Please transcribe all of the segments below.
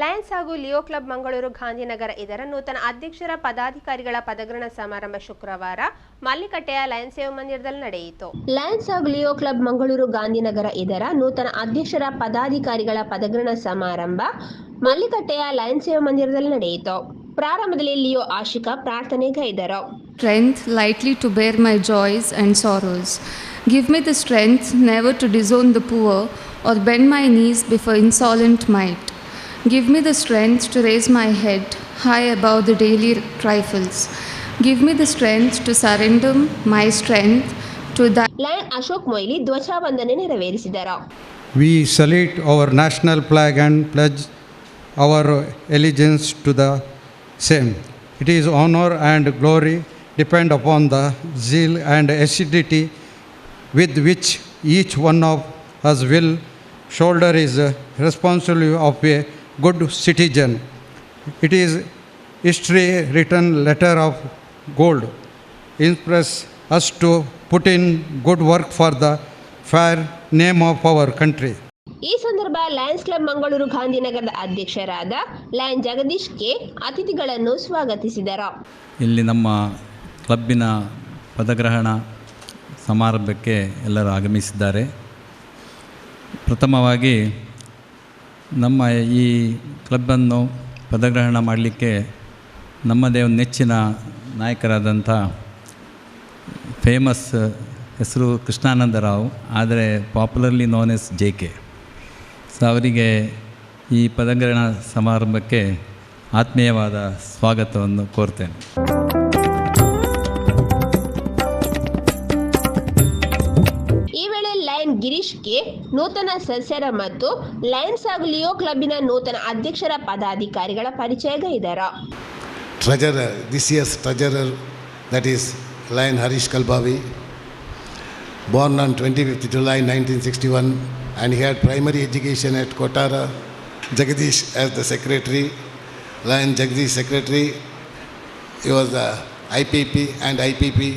Lions ಹಾಗೂ Leo club Mangaluru Gandhinagar ಇದರ ನೂತನ ಅಧ್ಯಕ್ಷರ ಪದಾಧಿಕಾರಿಗಳ ಪದಗ್ರಹಣ ಸಮಾರಂಭ ಶುಕ್ರವಾರ ಮಲ್ಲಿಕಟ್ಟೆಯ ಲಯನ್ಸ್ ಸೇವಾ ಮಂದಿರದಲ್ಲಿ ನಡೆಯಿತು. ಲಯನ್ಸ್ ಹಾಗೂ ಲಿಯೋ ಕ್ಲಬ್ ಮಂಗಳೂರು ಗಾಂಧಿನಗರ ಇದರ ನೂತನ ಅಧ್ಯಕ್ಷರ ಪದಾಧಿಕಾರಿಗಳ ಪದಗ್ರಹಣ ಸಮಾರಂಭ ಮಲ್ಲಿಕಟ್ಟೆಯ ಲಯನ್ಸ್ ಸೇವಾ ಮಂದಿರದಲ್ಲಿ ನಡೆಯಿತು. ಪ್ರಾರಂಭದಲ್ಲಿ ಲಿಯೋ ಆಶಿಕಾ ಪ್ರಾರ್ಥನೆ ಗೈದರು. Strength lightly to bear my joys and sorrows give me the strength never to disown the poor or bend my knees before insolent might. Give me the strength to raise my head high above the daily trifles. Give me the strength to surrender my strength to thy lion Ashok Moily ಧ್ವಜವಂದನೆ ನೆರವೇರಿಸಿದರು We salute our national flag and pledge our allegiance to the same. It is honor and glory depend upon the zeal and acidity with which each one of us will shoulder his responsibility of a good citizen. It is history written letter of gold. Impress us to put in good work for the fair name of our country. ಈ ಸಂದರ್ಭ Lions club Mangaluru ಗಾಂಧಿನಗರದ ಅಧ್ಯಕ್ಷರಾದ lion Jagadish K ಅತಿಥಿಗಳನ್ನು ಸ್ವಾಗತಿಸಿದರು ಇಲ್ಲಿ ನಮ್ಮ ಕ್ಲಬ್ಬಿನ ಪದಗ್ರಹಣ ಸಮಾರಂಭಕ್ಕೆ ಎಲ್ಲರೂ ಆಗಮಿಸಿದ್ದಾರೆ ಪ್ರಥಮವಾಗಿ ನಮ್ಮ ಈ ಕ್ಲಬ್ಬನ್ನು ಪದಗ್ರಹಣ ಮಾಡಲಿಕ್ಕೆ ನಮ್ಮದೇ ಒಂದು ನೆಚ್ಚಿನ ನಾಯಕರಾದಂಥ ಫೇಮಸ್ ಹೆಸರು ಕೃಷ್ಣಾನಂದರಾವ್ ಆದರೆ popularly known as J K. So ಅವರಿಗೆ ಈ ಪದಗ್ರಹಣ ಸಮಾರಂಭಕ್ಕೆ ಆತ್ಮೀಯವಾದ ಸ್ವಾಗತವನ್ನು ಕೋರ್ತೇನೆ. ಗಿರೀಶ್ ಕೆ ನೂತನ ಸದಸ್ಯರ ಮತ್ತು ಲಯನ್ಸ್ ಆಫ್ ಲಿಯೋ ಕ್ಲಬ್ನ ನೂತನ ಅಧ್ಯಕ್ಷರ ಪದಾಧಿಕಾರಿಗಳ ಪರಿಚಯ ಗೈದರ. Treasurer this year's treasurer that is Lion Harish Kalbavi born on twenty fifth July nineteen sixty one and he had primary education at Kotara Jagadish as the secretary Lion Jagadish secretary he was the I P P and I P P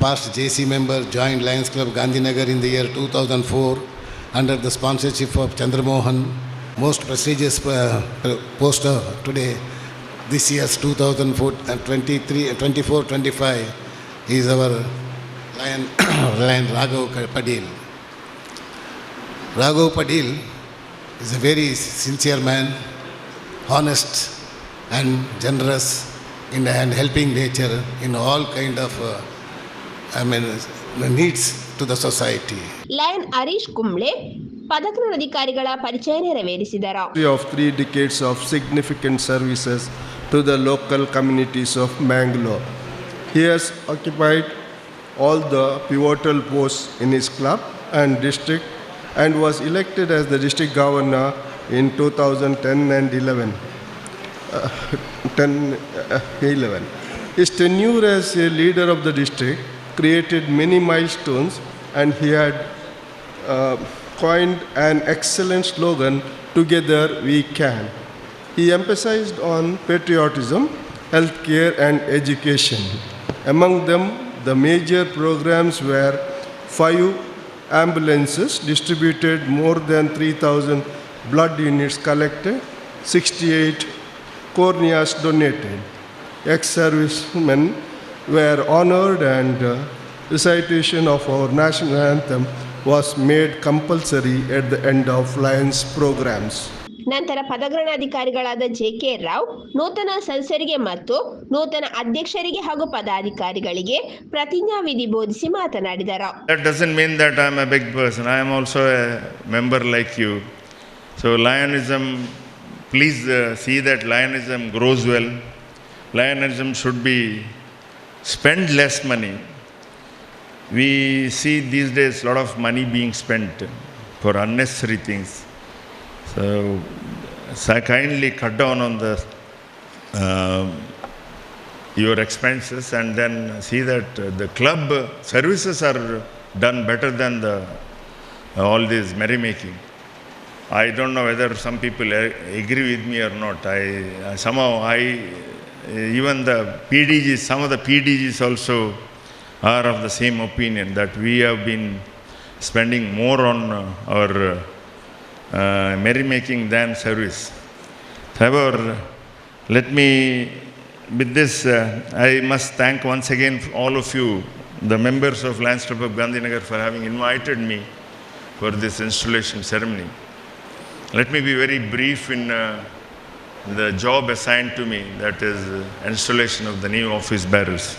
past JC member, joined Lions Club Gandhinagar in the year 2004 under the sponsorship of Chandramohan. Most prestigious uh, poster today this year's 2023 24 25 is our lion lion raghav padil raghav padil is a very sincere man honest and generous in and helping nature in all kind of uh, i mean needs to the society lion Harish Kumble ಪದಗ್ರಹಣಾಧಿಕಾರಿಗಳ ಪರಿಚಯ ನೆರವೇರಿಸಿದರು history of three decades of significant services to the local communities of Mangalore. He has occupied all the pivotal posts in his club and district and was elected as the district governor in 2010 and 11. Uh, 10, uh, 11. His tenure as a leader of the district created many milestones and he had uh, coined an excellent slogan Together We Can. He emphasized on patriotism, healthcare, and education. Among them, the major programs were five ambulances distributed, more than 3,000 blood units collected, 68 corneas donated. Ex servicemen were honored and uh, recitation of our national anthem was made compulsory at the end of Lions programs. ನಂತರ ಪದಗ್ರಹಣಾಧಿಕಾರಿಗಳಾದ J K Rao ನೂತನ ಸದಸ್ಯರಿಗೆ ಮತ್ತು ನೂತನ ಅಧ್ಯಕ್ಷರಿಗೆ ಹಾಗೂ ಪದಾಧಿಕಾರಿಗಳಿಗೆ ಪ್ರತಿಜ್ಞಾವಿಧಿ ಬೋಧಿಸಿ ಮಾತನಾಡಿದರು. That doesn't mean that I am a big person I am also a member like you so Lionism please see that Lionism grows well Lionism should be spend less money. We see these days a lot of money being spent for unnecessary things. So, so kindly cut down on the um your expenses and then see that uh, the club services are done better than the all this merrymaking. I don't know whether some people agree with me or not. I uh, somehow I even the PDGs, some of the PDGs also are of the same opinion that we have been spending more on uh, our uh, uh, merrymaking than service. However, let me, with this, uh, I must thank once again all of you, the members of Club of Gandhinagar, for having invited me for this installation ceremony. Let me be very brief in uh, the job assigned to me, that is, installation of the new office barrels.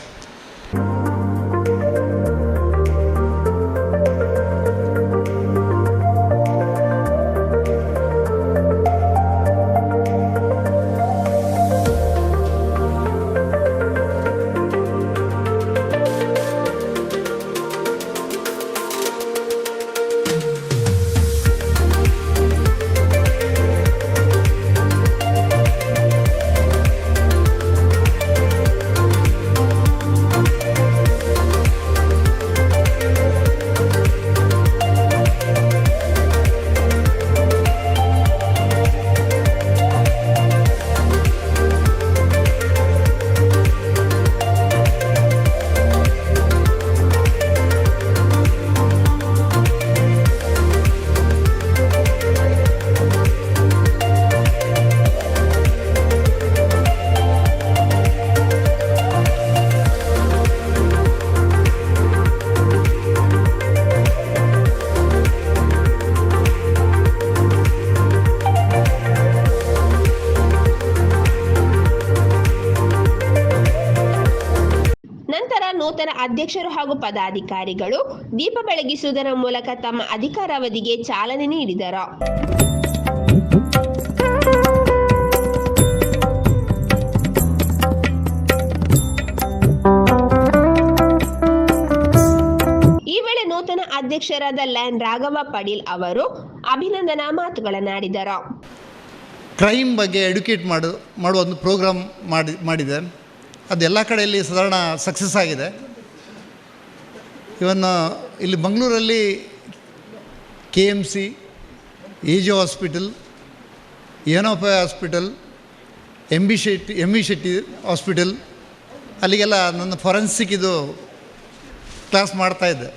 ಅಧ್ಯಕ್ಷರು ಹಾಗೂ ಪದಾಧಿಕಾರಿಗಳು ದೀಪ ಬೆಳಗಿಸುವುದರ ಮೂಲಕ ತಮ್ಮ ಅಧಿಕಾರಾವಧಿಗೆ ಚಾಲನೆ ನೀಡಿದರು. ನೂತನ ಅಧ್ಯಕ್ಷರಾದ LAN Raghava Patil ಅವರು ಅಭಿನಂದನಾ ಮಾತುಗಳನ್ನಾಡಿದರು. ಕ್ರೈಮ್ ಬಗ್ಗೆ ಎಡುಕೇಟ್ ಮಾಡು, ಮಾಡುವ ಒಂದು ಪ್ರೋಗ್ರಾಮ್ ಮಾಡಿ, ಮಾಡಿದೆ. ಅದೆಲ್ಲ ಕಡೆಯಲ್ಲಿ ಸಾಧಾರಣ ಸಕ್ಸಸ್ ಆಗಿದೆ. ಇವನ್ ಇಲ್ಲಿ ಮಂಗಳೂರಲ್ಲಿ K M C a hospital ಏನೋಪ hospital M B Shetty M B Shetty hospital, ಅಲ್ಲಿಗೆಲ್ಲ ನನ್ನ ಫೊರೆನ್ಸಿಕ್ ಇದು ಕ್ಲಾಸ್ ಮಾಡ್ತಾಯಿದ್ದೆ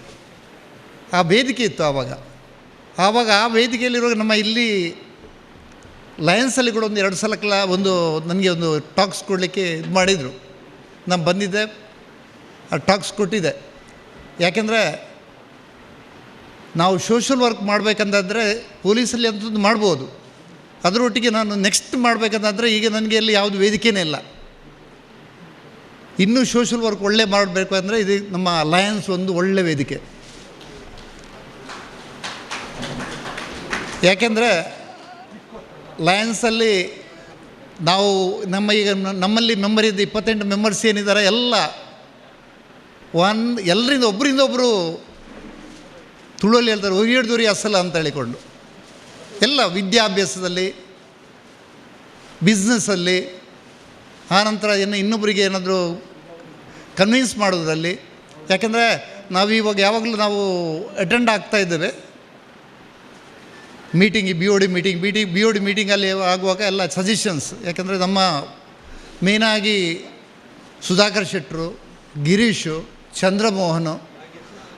ಆ ವೇದಿಕೆ ಇತ್ತು ಆವಾಗ. ಆವಾಗ ಆ ವೇದಿಕೆಯಲ್ಲಿರುವಾಗ ನಮ್ಮ ಇಲ್ಲಿ ಲಯನ್ಸಲ್ಲಿ ಕೂಡ ಒಂದು ಎರಡು ಸಲ ಕ್ಲಾ, ಒಂದು ನನಗೆ ಒಂದು ಟಾಕ್ಸ್ ಕೊಡಲಿಕ್ಕೆ ಇದು ಮಾಡಿದರು. ನಾನು ಬಂದಿದ್ದೆ. ಆ ಟಾಕ್ಸ್ ಕೊಟ್ಟಿದ್ದೆ. ಯಾಕೆಂದರೆ ನಾವು ಸೋಷಲ್ ವರ್ಕ್ ಮಾಡಬೇಕಂತಂದರೆ ಪೊಲೀಸಲ್ಲಿ ಅಂಥದ್ದು ಮಾಡ್ಬೋದು. ಅದರೊಟ್ಟಿಗೆ ನಾನು ನೆಕ್ಸ್ಟ್ ಮಾಡಬೇಕಂತಂದರೆ ಈಗ ನನಗೆ ಅಲ್ಲಿ ಯಾವುದು ವೇದಿಕೆನೇ ಇಲ್ಲ. ಇನ್ನೂ ಸೋಷಲ್ ವರ್ಕ್ ಒಳ್ಳೆ ಮಾಡಬೇಕು ಅಂದರೆ ಇದು ನಮ್ಮ ಲಯನ್ಸ್ ಒಂದು ಒಳ್ಳೆ ವೇದಿಕೆ. ಯಾಕೆಂದರೆ ಲಯನ್ಸಲ್ಲಿ ನಾವು ನಮ್ಮ ಈಗ ನಮ್ಮಲ್ಲಿ ಮೆಂಬರ್ ಇದ್ದ ಇಪ್ಪತ್ತೆಂಟು ಮೆಂಬರ್ಸ್ ಏನಿದ್ದಾರೆ ಎಲ್ಲ ಒನ್ ಎಲ್ಲರಿಂದ ಒಬ್ಬರಿಂದ ಒಬ್ಬರು ತುಳುವಲ್ಲಿ ಹೇಳ್ತಾರೆ ಒಗಿಡ್ದೂರಿ ಅಸಲ ಅಂತ ಹೇಳಿಕೊಂಡು. ಎಲ್ಲ ವಿದ್ಯಾಭ್ಯಾಸದಲ್ಲಿ ಬಿಸ್ನೆಸ್ಸಲ್ಲಿ ಆನಂತರ ಏನು ಇನ್ನೊಬ್ಬರಿಗೆ ಏನಾದರೂ ಕನ್ವಿನ್ಸ್ ಮಾಡೋದ್ರಲ್ಲಿ ಯಾಕೆಂದರೆ ನಾವು ಯಾವಾಗಲೂ ನಾವು ಅಟೆಂಡ್ ಆಗ್ತಾ ಇದ್ದೇವೆ. Meeting B O D meeting B D B O D ಮೀಟಿಂಗಲ್ಲಿ ಆಗುವಾಗ ಎಲ್ಲ ಸಜೆಷನ್ಸ್ ಯಾಕೆಂದರೆ ನಮ್ಮ ಮೇನಾಗಿ ಸುಧಾಕರ್ ಶೆಟ್ಟರು ಗಿರೀಶು ಚಂದ್ರಮೋಹನು,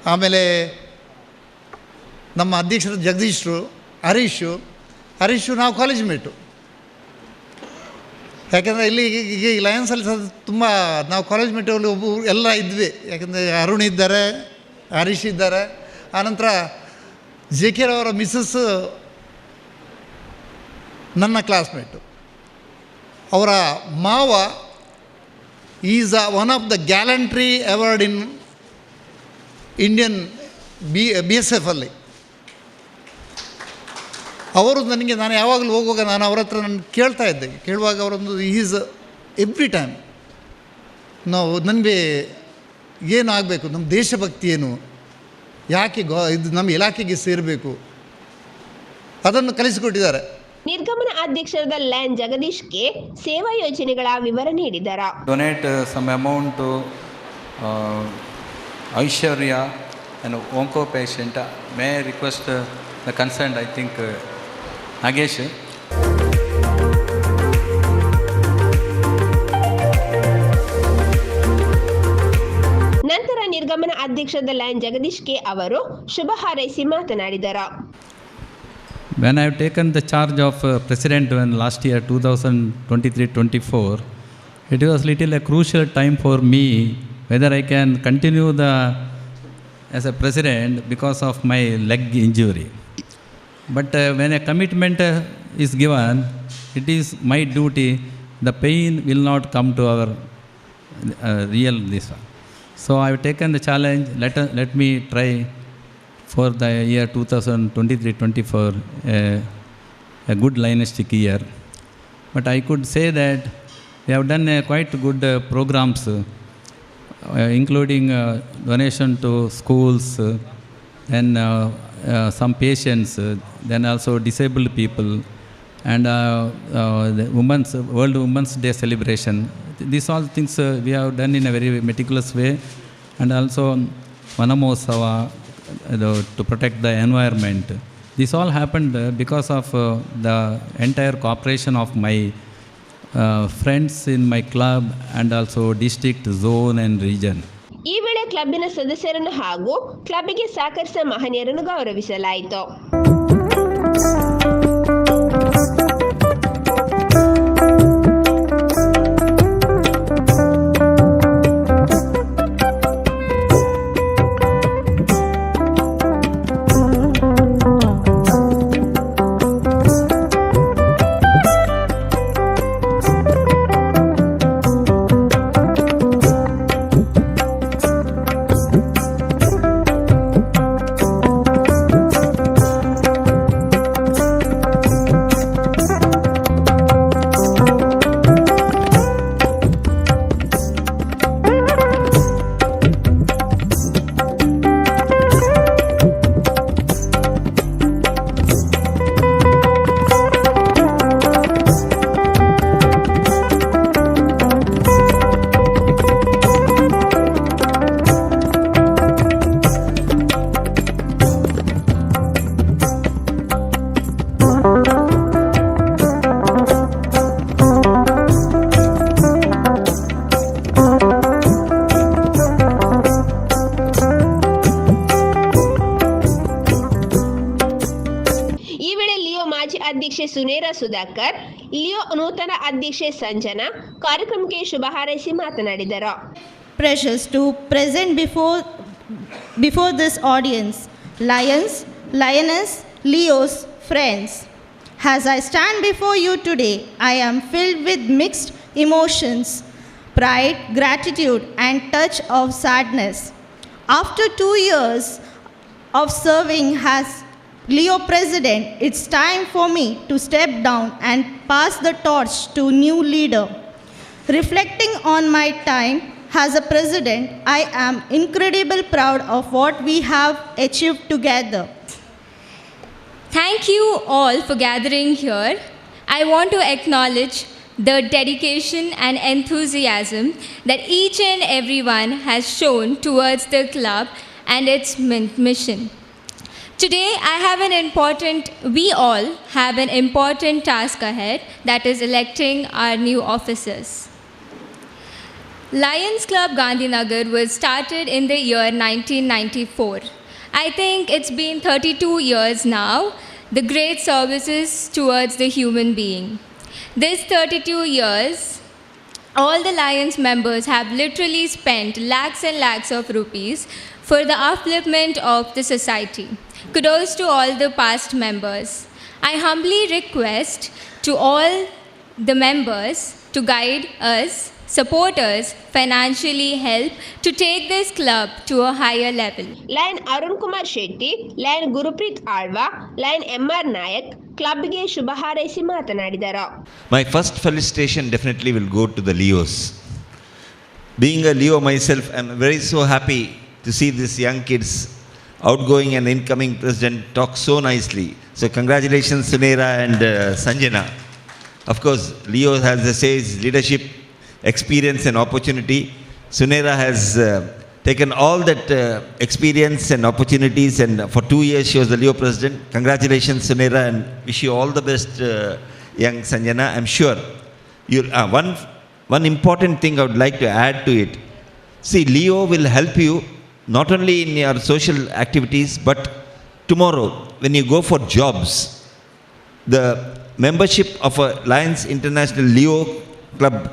ಆಮೇಲೆ ನಮ್ಮ ಅಧ್ಯಕ್ಷರು ಜಗದೀಶರು, ಹರೀಶು ಹರೀಶು ನಾವು ಕಾಲೇಜ್ ಮೇಟು ಯಾಕೆಂದರೆ ಇಲ್ಲಿ ಈಗ ಲಯನ್ಸಲ್ಲಿ ತುಂಬ ನಾವು ಕಾಲೇಜ್ ಮೇಟಲ್ಲಿ ಒಬ್ಬ ಎಲ್ಲ ಇದ್ವಿ. ಯಾಕೆಂದರೆ ಅರುಣ್ ಇದ್ದಾರೆ, ಹರೀಶ್ ಇದ್ದಾರೆ. ಆನಂತರ ಜೆ ಕೆ ಅವರ ಮಿಸ್ಸಸ್ ನನ್ನ ಕ್ಲಾಸ್ಮೇಟು ಅವರ ಮಾವ is one of the gallantry award in Indian B B S ಎಫಲ್ಲಿ ಅವರು ನನಗೆ, ನಾನು ಯಾವಾಗಲೂ ಹೋಗುವಾಗ ನಾನು ಅವ್ರ ಹತ್ರ ನಾನು ಕೇಳ್ತಾ ಇದ್ದೆ. ಕೇಳುವಾಗ ಅವರೊಂದು ಈಸ್ ಎವ್ರಿ ಟೈಮ್ ನಾವು, ನನಗೆ ಏನು ಆಗಬೇಕು? ನಮ್ಮ ದೇಶಭಕ್ತಿ ಏನು? ಯಾಕೆ ಗೋ, ಇದು ನಮ್ಮ ಇಲಾಖೆಗೆ ಸೇರಬೇಕು? ಅದನ್ನು ಕಲಿಸಿಕೊಟ್ಟಿದ್ದಾರೆ. ನಿರ್ಗಮನ ಅಧ್ಯಕ್ಷರಾದ ಲ್ಯಾನ್ ಜಗದೀಶ್ಗೆ ಸೇವಾ ಯೋಜನೆಗಳ ವಿವರ ನೀಡಿದರ. Donate some amount Aishwarya and onco patient may request the concern I think Nagesh ನಂತರ ನಿರ್ಗಮನ ಅಧ್ಯಕ್ಷರಾದ ಲಯನ್ ಜಗದೀಶ್ ಕೆ ಅವರು ಶುಭ ಹಾರೈಸಿ ಮಾತನಾಡಿದರು. When I have taken the charge of uh, president when last year 2023-24, it was a little a crucial time for me whether I can continue the as a president because of my leg injury. But uh, when a commitment uh, is given, it is my duty. The pain will not come to our uh, real this one. So I have taken the challenge. Let, uh, let me try for the year 2023-24 uh, a good linistic year. But I could say that we have done uh, quite good uh, programs, uh, including uh, donation to schools, then uh, some patients, then also disabled people, and the Women's World Women's Day celebration. These all things we have done in a very meticulous way, and also Vanamosava uh, to protect the environment. This all happened uh, because of uh, the entire cooperation of my uh, friends in my club and also district, zone, and region. ಈ ವೇಳೆ ಕ್ಲಬ್ಬಿನ ಸದಸ್ಯರನ್ನು ಹಾಗೂ ಕ್ಲಬ್ಗೆ ಸಹಕರಿಸಿದ ಮಹನೀಯರನ್ನು ಗೌರವಿಸಲಾಯಿತು ಸುನೇರಾ Sudhakar Leo ನೂತನ ಅಧ್ಯಕ್ಷೆ ಸಂಜನಾ ಕಾರ್ಯಕ್ರಮಕ್ಕೆ ಶುಭ ಹಾರೈಸಿ ಮಾತನಾಡಿದರು precious to present before before this audience Lions Lions Leos friends As I stand before you today, I am filled with mixed emotions pride, gratitude, and touch of sadness. After two years of serving as Leo president, it's time for me to step down and pass the torch to new leader. Reflecting on my time as a president, I am incredibly proud of what we have achieved together. Thank you all for gathering here. I want to acknowledge the dedication and enthusiasm that each and everyone has shown towards the club and its mission. Today, I have an important, we all have an important task ahead that is electing our new officers. Lions Club Gandhinagar was started in the year 1994. I think it's been 32 years now, the great services towards the human being. This 32 years, all the Lions members have literally spent lakhs and lakhs of rupees for the upliftment of the society. Kudos to all the past members. I humbly request to all the members to guide us, support us, financially help to take this club to a higher level. Lion Arun Kumar Shetty lion Gurpreet Alva lion M R Nayak ಕ್ಲಬ್ಗೆ ಶುಭ ಹಾರೈಸಿ ಮಾತನಾಡಿದರು My first felicitation definitely will go to the Leos. Being a Leo myself, I'm very so happy to see these young kids, outgoing and incoming president, talk so nicely. So, congratulations, Sunera and uh, Sanjana. Of course, Leo has the says leadership, experience, and opportunity. Sunera has uh, taken all that uh, experience and opportunities, and for two years she was the Leo president. Congratulations, Sunera, and wish you all the best, uh, young Sanjana. I'm sure you. Uh, one one important thing I would like to add to it. See, Leo will help you not only in your social activities, but tomorrow when you go for jobs, the membership of a Lions International Leo Club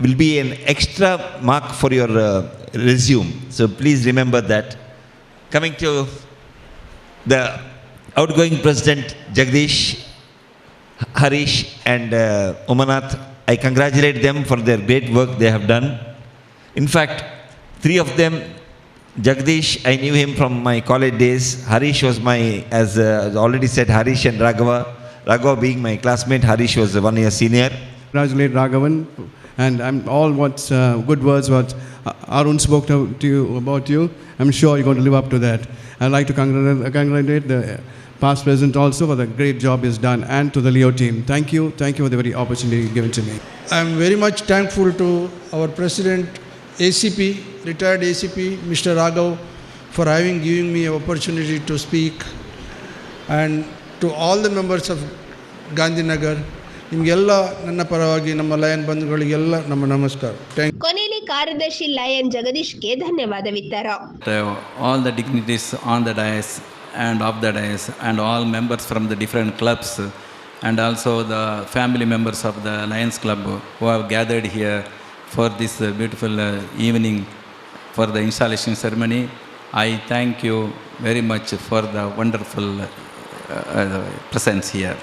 will be an extra mark for your uh, resume. So please remember that. Coming to the outgoing president Jagdish, Harish, and uh, Umanath, I congratulate them for their great work they have done. In fact, three of them, Jagdish, I knew him from my college days. Harish was my, as uh, already said, Harish and Raghava. Raghava being my classmate, Harish was one year senior. congratulate Raghavan and I'm all what uh, good words what uh, Arun spoke to, to you about you. I'm sure you're going to live up to that. I'd like to congratulate, congratulate the past president also for the great job he's done and to the Leo team. Thank you. Thank you for the very opportunity given to me. I am very much thankful to our president, A C P ACP, retired ACP, Mr. Raghav, for having given giving me opportunity to speak and to all the members of Gandhinagar ನಿಮಗೆಲ್ಲ ನನ್ನ ಪರವಾಗಿ ನಮ್ಮ lion ಬಂಧುಗಳಿಗೆಲ್ಲ ನಮ್ಮ ನಮಸ್ಕಾರ. ಕೊನೆಯಲ್ಲಿ ಕಾರ್ಯದರ್ಶಿ Lion ಜಗದೀಶ್ಗೆ ಧನ್ಯವಾದ ವಿತ್ತಾರ. All the dignitaries on the dais and of the dais and all members from the different clubs and also the family members of the Lions club who have gathered here for this uh, beautiful uh, evening for the installation ceremony. I thank you very much for the wonderful uh, presence here.